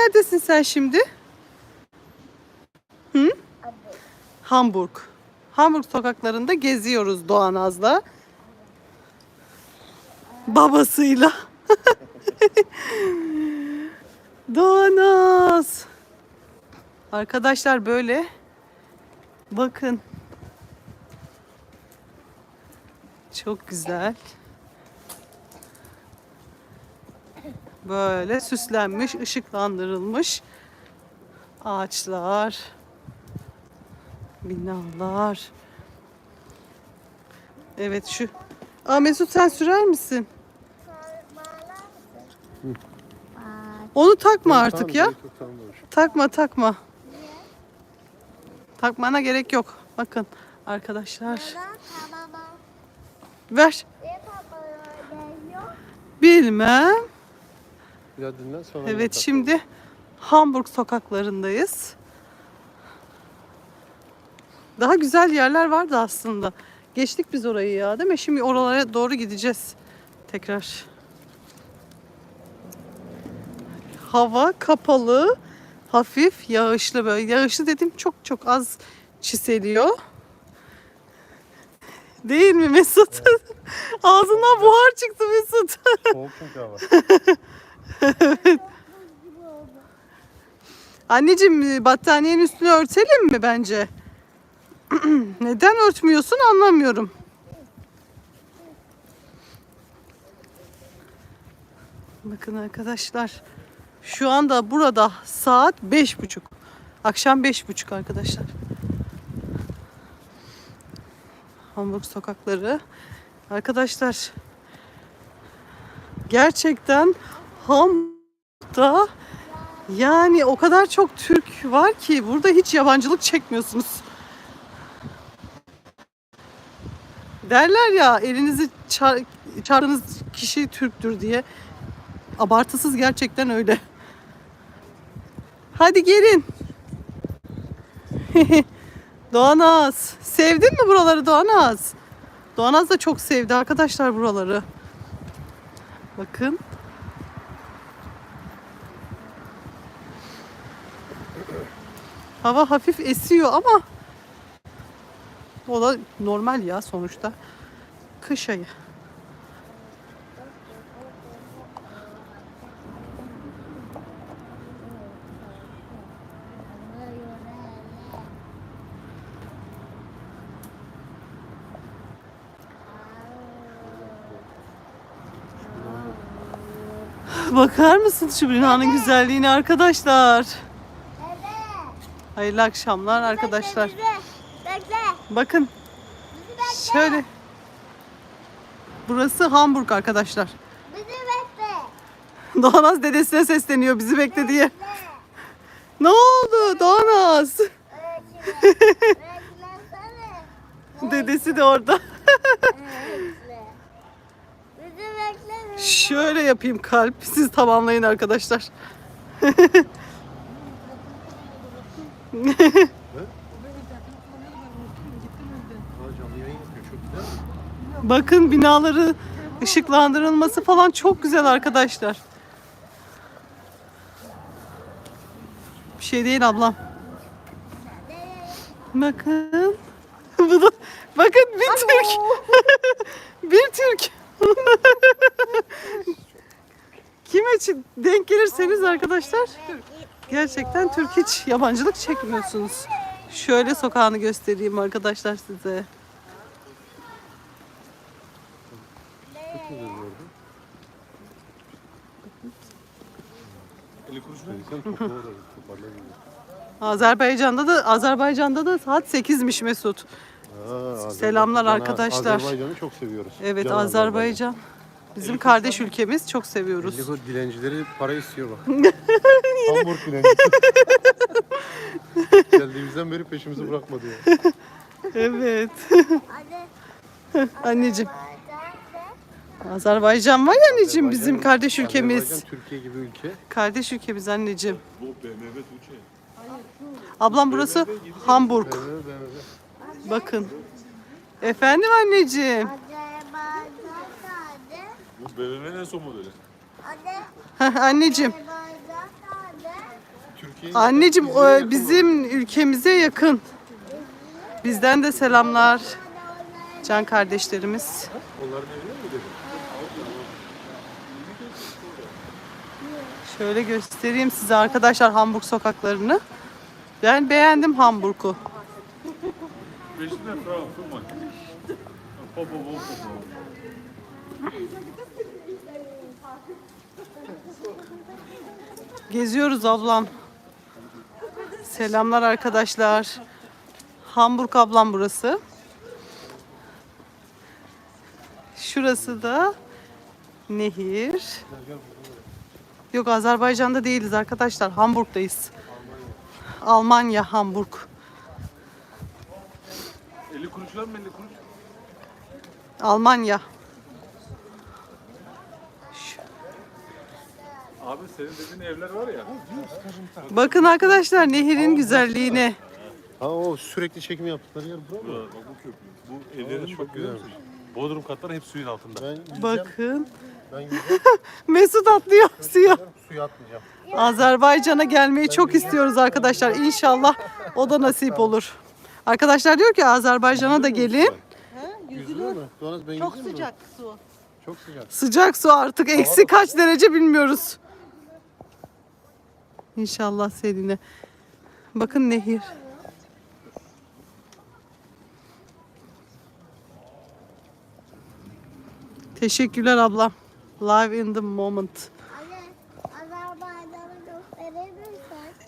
neredesin sen şimdi? Hı? Hamburg. Hamburg sokaklarında geziyoruz Doğan Az'la. Babasıyla. Doğan Az. Arkadaşlar böyle. Bakın. Çok güzel. Böyle süslenmiş, ışıklandırılmış ağaçlar, binalar. Evet şu. Aa Mesut sen sürer misin? Onu takma artık ya. Takma takma. Takmana gerek yok. Bakın arkadaşlar. Ver. Bilmem. Biraz dinlen sonra. Evet şimdi Hamburg sokaklarındayız. Daha güzel yerler vardı aslında. Geçtik biz orayı ya değil mi? Şimdi oralara doğru gideceğiz. Tekrar. Hava kapalı, hafif yağışlı böyle. Yağışlı dedim çok çok az çiseliyor. Değil mi Mesut? Ağzından buhar çıktı Mesut. Soğuk çünkü hava. Anneciğim battaniyenin üstünü örtelim mi bence? Neden örtmüyorsun anlamıyorum. Bakın arkadaşlar. Şu anda burada saat beş buçuk. Akşam beş buçuk arkadaşlar. Hamburg sokakları. Arkadaşlar gerçekten Hamburg'da yani o kadar çok Türk var ki burada hiç yabancılık çekmiyorsunuz. Derler ya elinizi çar, çağırdığınız kişi Türktür diye. Abartısız gerçekten öyle. Hadi gelin. Doğanaz. Sevdin mi buraları Doğanaz? Doğanaz da çok sevdi arkadaşlar buraları. Bakın. Hava hafif esiyor ama o da normal ya sonuçta. Kış ayı. Bakar mısın şu binanın güzelliğine arkadaşlar? Hayırlı akşamlar arkadaşlar. Bekle. Bakın şöyle. Burası Hamburg arkadaşlar. Bizi bekle. Doğanaz dedesine sesleniyor bizi bekle diye. Ne oldu Doğanaz? Öğretmensene. Dedesi de orada. Bekle. Bizi bekle. Şöyle yapayım kalp. Siz tamamlayın arkadaşlar. Ha, canlı yayın yapıyor çok güzel. Bakın binaları ışıklandırılması falan çok güzel arkadaşlar. Bir şey değil ablam. Bakın. Bu da bakın bir Türk. bir Türk. Kime denk gelirseniz arkadaşlar gerçekten Türk hiç yabancılık çekmiyorsunuz. Şöyle sokağını göstereyim arkadaşlar size. Azerbaycan'da da Azerbaycan'da da saat 8'miş Mesut. Azerbaycan- Selamlar Ben arkadaşlar. Azerbaycan'ı çok seviyoruz. Evet Can Azerbaycan. Bizim kardeş ülkemiz çok seviyoruz. Dilencileri para istiyor bak. Hamburg dilencisi. Geldiğimizden beri peşimizi bırakmadı ya. Evet. Anneciğim. Azerbaycan var ya anneciğim bizim kardeş ülkemiz. Azerbaycan Türkiye gibi ülke. Kardeş ülkemiz anneciğim. Ablam burası Hamburg. BMW, BMW. Bakın. Efendim anneciğim. Bu BMW'nin en son modeli. Anneciğim. Anneciğim yakın o mı? bizim ülkemize yakın. Bizden de selamlar. Can kardeşlerimiz. Onların evine mi gidelim? Şöyle göstereyim size arkadaşlar Hamburg sokaklarını. Ben beğendim Hamburg'u. Geziyoruz ablam. Selamlar arkadaşlar. Hamburg ablam burası. Şurası da nehir. Yok Azerbaycan'da değiliz arkadaşlar. Hamburg'dayız. Almanya, Hamburg. 50 kuruş var mı 50 kuruş? Almanya. Abi senin dediğin evler var ya. Bakın arkadaşlar nehirin güzelliğine. Ha o sürekli çekim yaptıkları yer bura mı? Bak bu köprü. Bu evlerin çok bak görüyor musun? Bodrum katları hep suyun altında. Ben yüzeceğim. Bakın. Ben yüzeceğim. Mesut atlıyor suya. Suya atmayacağım. Azerbaycan'a gelmeyi çok istiyoruz arkadaşlar. İnşallah o da nasip olur. Arkadaşlar diyor ki Azerbaycan'a da gelin. Yüzülür mü? Doğanaz ben Çok yüzeyim mi? sıcak su. Çok sıcak. Sıcak su artık eksi kaç derece bilmiyoruz. İnşallah Seline. Bakın nehir. Teşekkürler ablam. Live in the moment.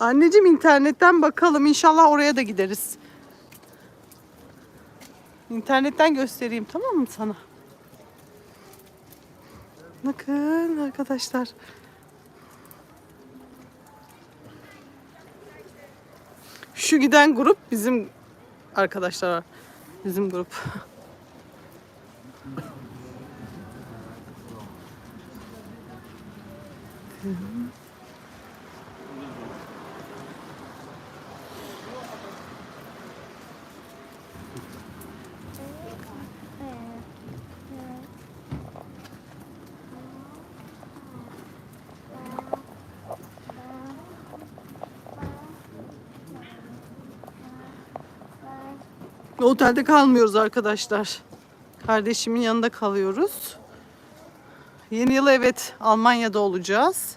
Anneciğim internetten bakalım. İnşallah oraya da gideriz. İnternetten göstereyim tamam mı sana? Bakın arkadaşlar. Şu giden grup bizim arkadaşlar. Bizim grup. Otelde kalmıyoruz arkadaşlar. Kardeşimin yanında kalıyoruz. Yeni yıl evet Almanya'da olacağız.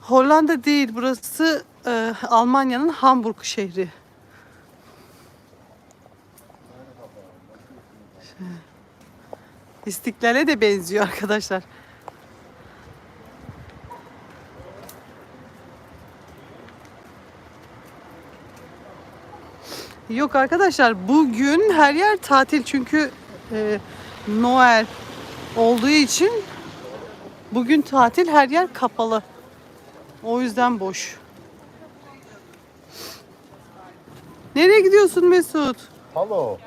Hollanda değil burası e, Almanya'nın Hamburg şehri. İstiklal'e de benziyor arkadaşlar. Yok arkadaşlar bugün her yer tatil çünkü e, Noel olduğu için bugün tatil her yer kapalı. O yüzden boş. Nereye gidiyorsun Mesut? Hallo.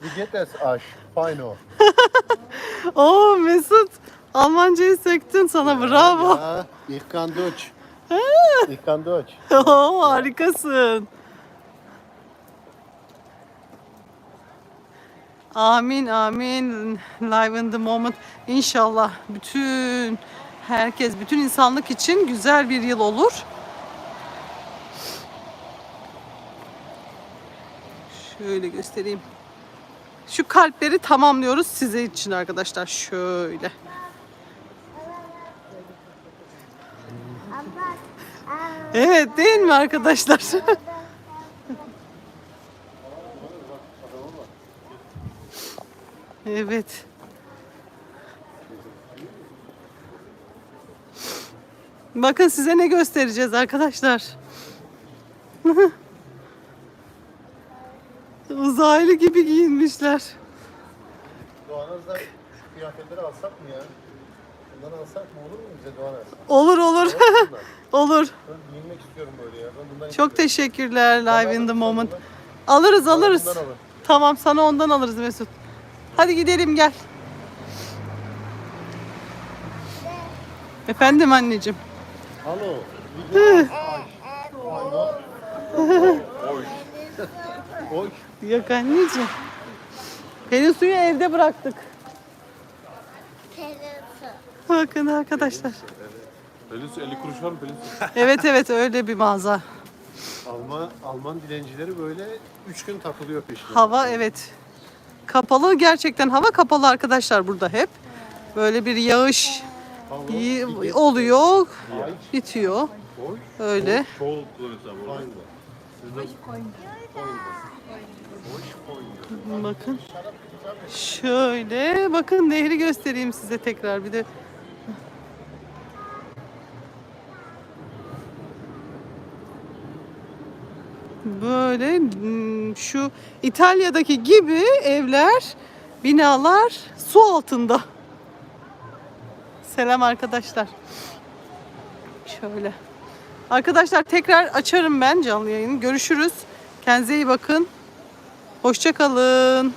Wie euch? Feino. Oo Mesut Almancayı söktün sana bravo. Ja, ich kann Deutsch. Ich kann Deutsch. Oo harikasın. Amin amin. Live in the moment. İnşallah bütün herkes, bütün insanlık için güzel bir yıl olur. Şöyle göstereyim. Şu kalpleri tamamlıyoruz size için arkadaşlar. Şöyle. Evet değil mi arkadaşlar? evet. Bakın size ne göstereceğiz arkadaşlar. Uzaylı gibi giyinmişler. Doğanaz'dan şu kıyafetleri alsak mı ya? Bundan alsak mı olur mu bize Doğanaz? Olur olur. Bundan. olur. Ben giyinmek istiyorum böyle ya. Ben bundan Çok teşekkürler Live in the moment. Alırız alırız. Bundan. Tamam sana ondan alırız Mesut. Hadi gidelim gel. Efendim anneciğim. Oy. Yok anneciğim. Pelin suyu evde bıraktık. Bakın arkadaşlar. Pelin su 50 kuruş var mı Pelin su? Evet evet öyle bir mağaza. Alman, Alman dilencileri böyle 3 gün takılıyor peşine. Hava evet. Kapalı gerçekten hava kapalı arkadaşlar burada hep. Böyle bir yağış oluyor, bitiyor. Öyle. Bakın. Şöyle bakın nehri göstereyim size tekrar bir de. Böyle hmm, şu İtalya'daki gibi evler, binalar su altında. Selam arkadaşlar. Şöyle. Arkadaşlar tekrar açarım ben canlı yayını. Görüşürüz. Kendinize iyi bakın. Hoşça kalın.